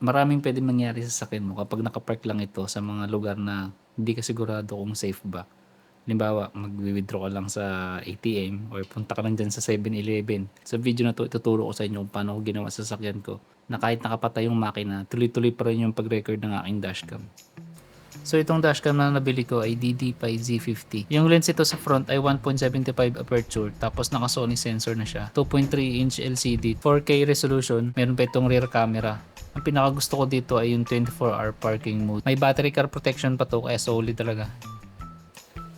maraming pwede mangyari sa sakin mo kapag nakapark lang ito sa mga lugar na hindi ka sigurado kung safe ba. Halimbawa, mag-withdraw ka lang sa ATM or punta ka lang dyan sa 7-Eleven. Sa video na to, ituturo ko sa inyo kung paano ko ginawa sa sasakyan ko na kahit nakapatay yung makina, tuloy-tuloy pa rin yung pag-record ng aking dashcam. So itong dashcam na nabili ko ay DD5 Z50. Yung lens ito sa front ay 1.75 aperture tapos naka Sony sensor na siya. 2.3 inch LCD, 4K resolution, meron pa itong rear camera. Ang pinaka gusto ko dito ay yung 24 hour parking mode. May battery car protection pa to kaya solid talaga.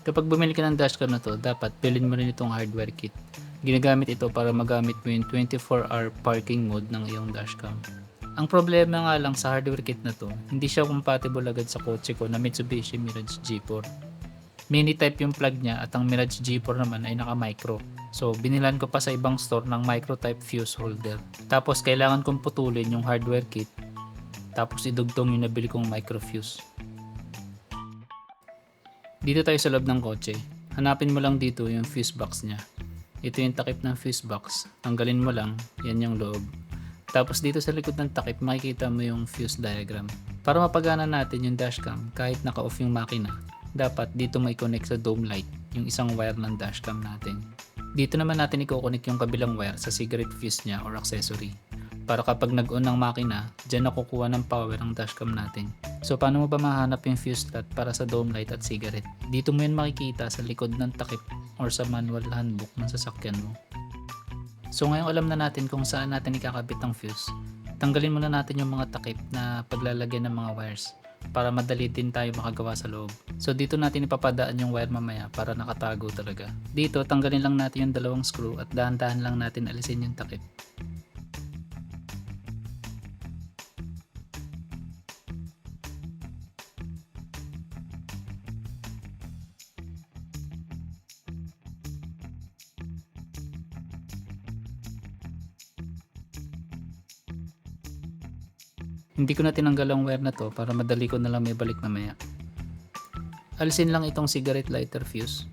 Kapag bumili ka ng dashcam na to, dapat bilhin mo rin itong hardware kit. Ginagamit ito para magamit mo yung 24 hour parking mode ng iyong dashcam. Ang problema nga lang sa hardware kit na to, hindi siya compatible agad sa kotse ko na Mitsubishi Mirage G4. Mini type yung plug niya at ang Mirage G4 naman ay naka micro. So binilan ko pa sa ibang store ng micro type fuse holder. Tapos kailangan kong putulin yung hardware kit tapos idugtong yung nabili kong micro fuse. Dito tayo sa loob ng kotse. Hanapin mo lang dito yung fuse box niya. Ito yung takip ng fuse box. Tanggalin mo lang, yan yung loob. Tapos dito sa likod ng takip, makikita mo yung fuse diagram. Para mapagana natin yung dashcam kahit naka-off yung makina, dapat dito may connect sa dome light, yung isang wire ng dashcam natin. Dito naman natin i-connect yung kabilang wire sa cigarette fuse niya or accessory. Para kapag nag-on ng makina, dyan nakukuha ng power ang dashcam natin. So paano mo ba mahanap yung fuse slot para sa dome light at cigarette? Dito mo yan makikita sa likod ng takip or sa manual handbook ng sasakyan mo. So ngayong alam na natin kung saan natin ikakabit ang fuse, tanggalin muna natin yung mga takip na paglalagyan ng mga wires para madali din tayo makagawa sa loob. So dito natin ipapadaan yung wire mamaya para nakatago talaga. Dito tanggalin lang natin yung dalawang screw at dahan-dahan lang natin alisin yung takip. Hindi ko na tinanggal ang wire na to para madali ko na lang may balik mamaya. Alisin lang itong cigarette lighter fuse.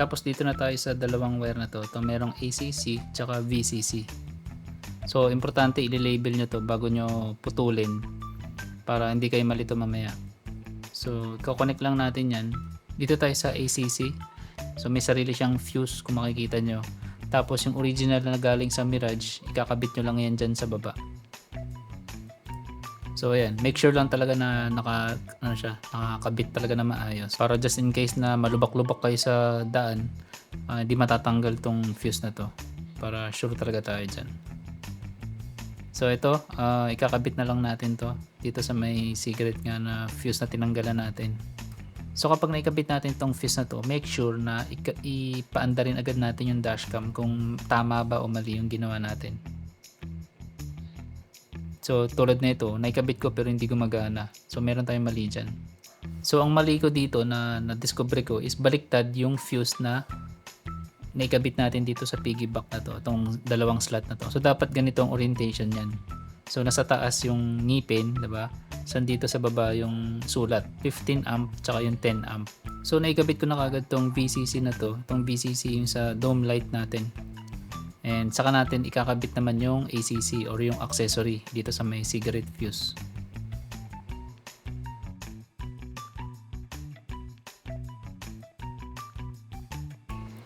Tapos dito na tayo sa dalawang wire na to. Ito merong ACC tsaka VCC. So importante i-label nyo to bago nyo putulin para hindi kayo malito mamaya. So i-connect lang natin yan. Dito tayo sa ACC. So may sarili siyang fuse kung makikita nyo. Tapos yung original na galing sa Mirage, ikakabit nyo lang yan dyan sa baba. So ayan, make sure lang talaga na naka ano siya, nakakabit talaga na maayos para just in case na malubak-lubak kayo sa daan, hindi matatanggal tong fuse na to para sure talaga tayo diyan. So ito, ah, ikakabit na lang natin to dito sa may cigarette nga na fuse na tinanggalan natin. So kapag naikabit natin tong fuse na to, make sure na ipaanda rin agad natin yung dashcam kung tama ba o mali yung ginawa natin. So, tulad nito, naikabit ko pero hindi gumagana. So, meron tayong mali dyan. So, ang mali ko dito na na-discover ko is baliktad yung fuse na naikabit natin dito sa piggyback na to, itong dalawang slot na to. So, dapat ganito ang orientation yan. So, nasa taas yung ngipin, di ba? So, dito sa baba yung sulat, 15 amp, tsaka yung 10 amp. So, naikabit ko na kagad tong VCC na to, tong VCC yung sa dome light natin. And saka natin ikakabit naman yung ACC or yung accessory dito sa may cigarette fuse.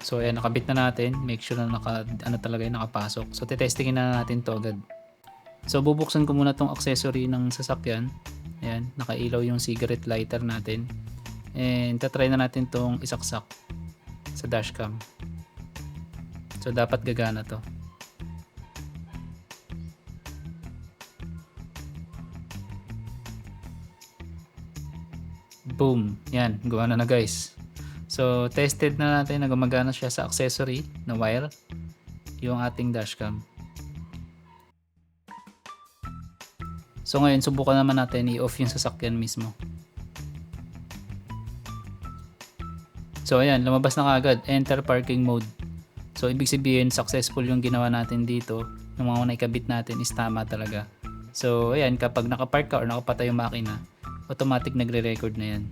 So ayan, nakabit na natin. Make sure na naka, ano talaga yung nakapasok. So titestingin na natin to agad. So bubuksan ko muna tong accessory ng sasakyan. Ayan, nakailaw yung cigarette lighter natin. And tatry na natin tong isaksak sa dashcam. So dapat gagana to. Boom. Yan, gawa na na guys. So tested na natin na gumagana siya sa accessory na wire yung ating dashcam. So ngayon subukan naman natin i-off yung sasakyan mismo. So ayan, lumabas na kagad. Enter parking mode. So, ibig sabihin, successful yung ginawa natin dito. Yung mga naikabit natin is tama talaga. So, ayan, kapag nakapark ka or nakapatay yung makina, automatic nagre-record na yan.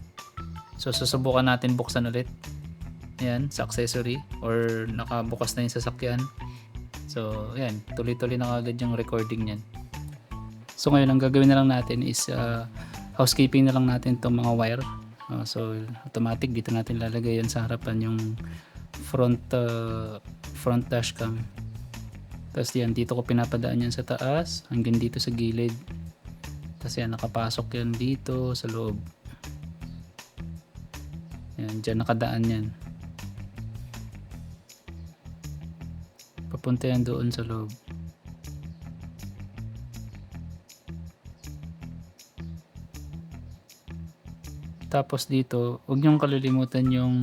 So, susubukan natin buksan ulit. Ayan, sa accessory or nakabukas na yung sasakyan. So, ayan, tuloy-tuloy na kagad yung recording niyan. So ngayon, ang gagawin na lang natin is uh, housekeeping na lang natin itong mga wire. Uh, so automatic dito natin lalagay yan sa harapan yung front uh, front dashcam. Tapos yan, dito ko pinapadaan yan sa taas hanggang dito sa gilid. Tapos yan, nakapasok yan dito sa loob. Yan, dyan nakadaan yan. Papunta yan doon sa loob. Tapos dito, huwag niyong kalilimutan yung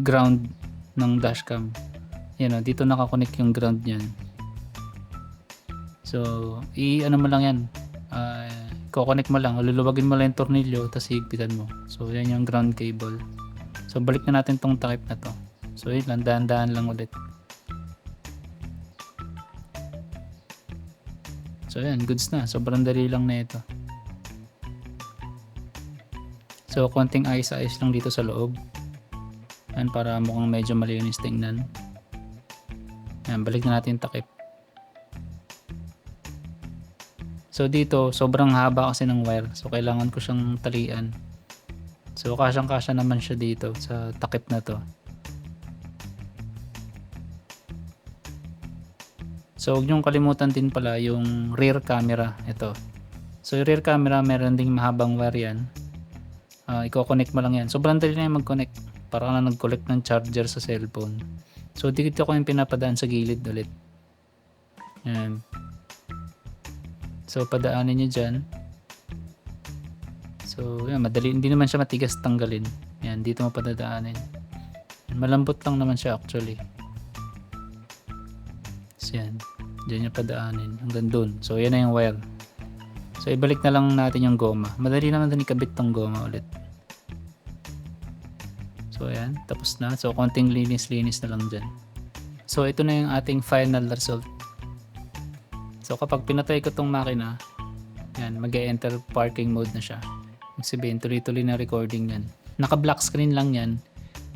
ground ng dashcam. Yan o, dito nakakonect yung ground niyan. So, i-ano mo lang yan. Uh, connect mo lang, luluwagin mo lang yung tornilyo, tapos higpitan mo. So, yan yung ground cable. So, balik na natin tong takip na to. So, yun lang, dahan-dahan lang ulit. So, yan, goods na. Sobrang dali lang na ito. So, konting ayos-ayos lang dito sa loob. Yan, para mukhang medyo malinis tingnan. Yan, balik na natin takip. So, dito, sobrang haba kasi ng wire. So, kailangan ko siyang talian. So, kasyang-kasya naman siya dito sa takip na to. So, huwag niyong kalimutan din pala yung rear camera. Ito. So, yung rear camera, meron ding mahabang wire yan. Uh, i-connect mo lang yan. Sobrang dali na yung mag-connect. Para na nag-collect ng charger sa cellphone. So, dito ko yung pinapadaan sa gilid ulit. Yan. So, padaanin nyo dyan. So, yan, madali. Hindi naman siya matigas tanggalin. Yan, dito mo padadaanin. Malambot lang naman siya actually. So, yan. Diyan niya padaanin. Hanggang dun. So, yan na yung wire. So, ibalik na lang natin yung goma. Madali naman din ikabit tong goma ulit. Tapos na. So, konting linis-linis na lang dyan. So, ito na yung ating final result. So, kapag pinatay ko tong makina, yan, mag enter parking mode na siya. Ibig sabihin, tuloy-tuloy na recording yan. Naka-black screen lang yan.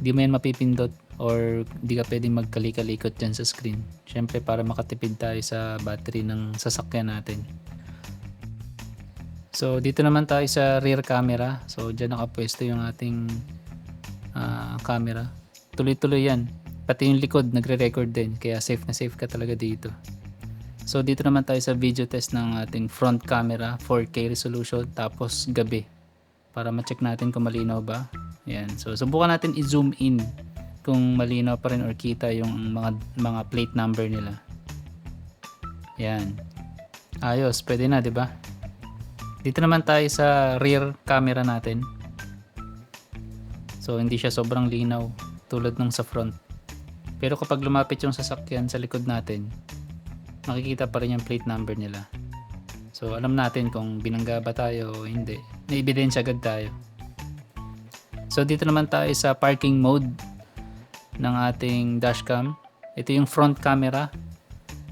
Hindi mo yan mapipindot or di ka pwedeng magkalikalikot dyan sa screen. Siyempre, para makatipid tayo sa battery ng sasakyan natin. So, dito naman tayo sa rear camera. So, dyan nakapwesto yung ating camera. Tuloy-tuloy yan. Pati yung likod nagre-record din. Kaya safe na safe ka talaga dito. So dito naman tayo sa video test ng ating front camera 4K resolution tapos gabi para ma-check natin kung malinaw ba. Yan. So subukan natin i-zoom in kung malinaw pa rin or kita yung mga mga plate number nila. Yan. Ayos, pwede na, 'di ba? Dito naman tayo sa rear camera natin. So hindi siya sobrang linaw tulad ng sa front. Pero kapag lumapit yung sasakyan sa likod natin, makikita pa rin yung plate number nila. So alam natin kung binangga ba tayo o hindi. May ebidensya agad tayo. So dito naman tayo sa parking mode ng ating dashcam. Ito yung front camera.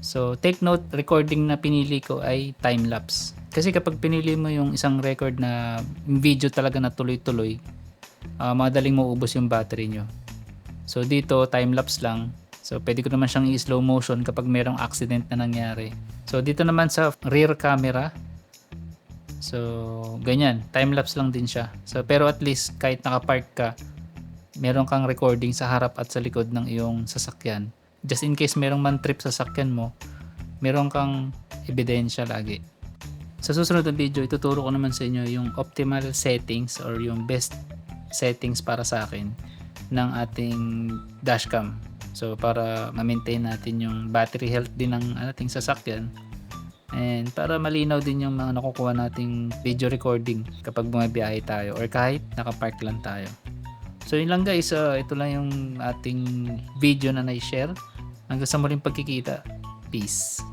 So take note, recording na pinili ko ay time lapse. Kasi kapag pinili mo yung isang record na video talaga na tuloy-tuloy, uh, madaling maubos yung battery nyo. So dito, time-lapse lang. So pwede ko naman siyang i-slow motion kapag merong accident na nangyari. So dito naman sa rear camera, so ganyan, time-lapse lang din siya. So pero at least kahit nakapark ka, meron kang recording sa harap at sa likod ng iyong sasakyan. Just in case merong man trip sa sasakyan mo, meron kang ebidensya lagi. Sa susunod na video, ituturo ko naman sa inyo yung optimal settings or yung best settings para sa akin ng ating dashcam. So para ma-maintain natin yung battery health din ng ating sasakyan and para malinaw din yung mga nakukuha nating video recording kapag bumabiyahe tayo or kahit nakapark lang tayo. So yun lang guys, uh, ito lang yung ating video na na-share. Hanggang sa muling pagkikita. Peace.